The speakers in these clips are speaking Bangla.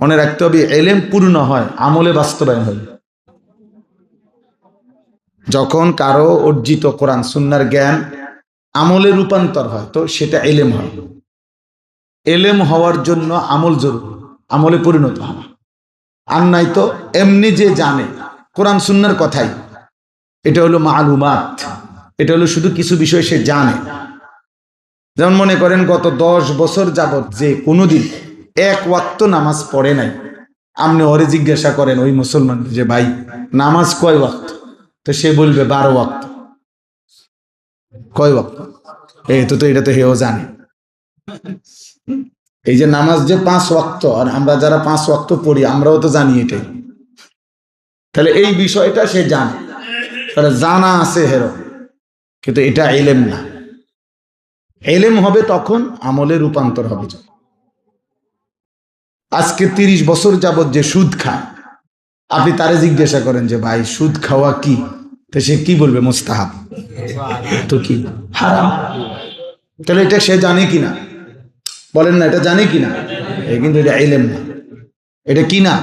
মনে রাখতে হবে, এলেম পূর্ণ হয়, আমলে বাস্তবায়ন হয়। যখন কারও অর্জিত কোরআন, সুন্নার জ্ঞান আমলে রূপান্তর হয়, তো সেটা এলেম হয়। এলেম হওয়ার জন্য আমল জরুরি, আমলে পরিণত হওয়া আর নাই তো এমনি যে জানে, কোরআন, সুন্নার কথাই, এটা হলো মালুমাত, এটা হলো শুধু কিছু বিষয় সে জানে। যেমন মনে করেন, গত দশ বছর যাবত যে কোনোদিন এক ওয়াক্ত নামাজ পড়ে নাই। আপনি ওরে জিজ্ঞাসা করেন, ওই মুসলমান যে ভাই, নামাজ কয় ওয়াক্ত? তো সে বলবে, বারো ওয়াক্ত। কয় ওয়াক্ত? এই তো তো এটা তো হেও জানে। এই যে নামাজ যে পাঁচ ওয়াক্ত, আর আমরা যারা পাঁচ ওয়াক্ত পড়ি, আমরাও তো জানি এটাই। তাহলে এই বিষয়টা সে জানে। তাহলে জানা আছে হেরো। কিন্তু এটা এলেম না। এলেম হবে তখন আমলে রূপান্তর হবে যখন। আজকে তিরিশ বছর যাবত যে সুদ খায়, আপনি তারে জিজ্ঞাসা করেন যে, ভাই, সুদ খাওয়া কি? তো সে কি বলবে? মোস্তাহাব। তো কি? হারাম। তাহলে এটা সে জানে কিনা বলেন না, এটা জানে কিনা এ কিন্তু এটা এলেম না। এটা কি না?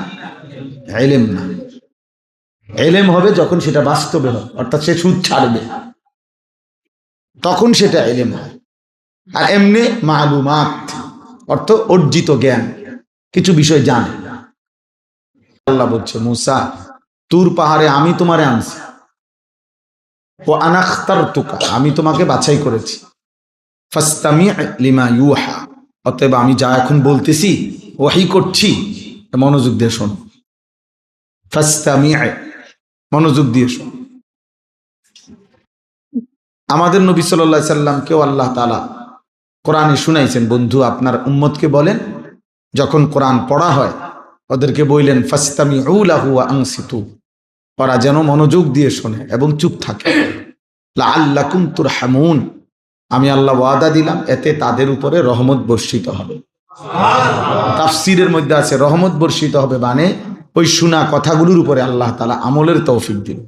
এলেম না। এলেম হবে যখন সেটা বাস্তবে হয় অর্থাৎ সে সুদ ছাড়বে। তখন সেটা এলেম হয়। আর এমনি মালুমাত, অর্থ অর্জিত জ্ঞান। কিছু বিষয় জানে। আল্লাহ বলছে, মুসা, তুর পাহাড়ে আমি তোমারে আনছি। ও আনাখতার তুকা আমি তোমাকে বাছাই করেছি। লিমা ইউহা, অতএব আমি যা এখন বলতেছি, ওয়াহি করছি। মনোযোগ দিয়ে শোনো। ফাস্তামি মনোযোগ দিয়ে শোনো। আমাদের নবী সাল্লাহ সাল্লামকেও আল্লাহ তালা কোরআনে শুনাইছেন। বন্ধু, আপনার উম্মতকে বলেন যখন কোরআন পড়া হয়, ওদেরকে বললেন ফাস্তামি উলাহু আংসিতু। ওরা যেন মনোযোগ দিয়ে শোনে এবং চুপ থাকে। আল্লাকুম তুর হামুন আমি আল্লাহ ওয়াদা দিলাম, এতে তাদের উপরে রহমত বর্ষিত হবে। তাফসিরের মধ্যে আছে, রহমত বর্ষিত হবে মানে ওই শোনা কথাগুলোর উপরে আল্লাহ তালা আমলের তৌফিক দিল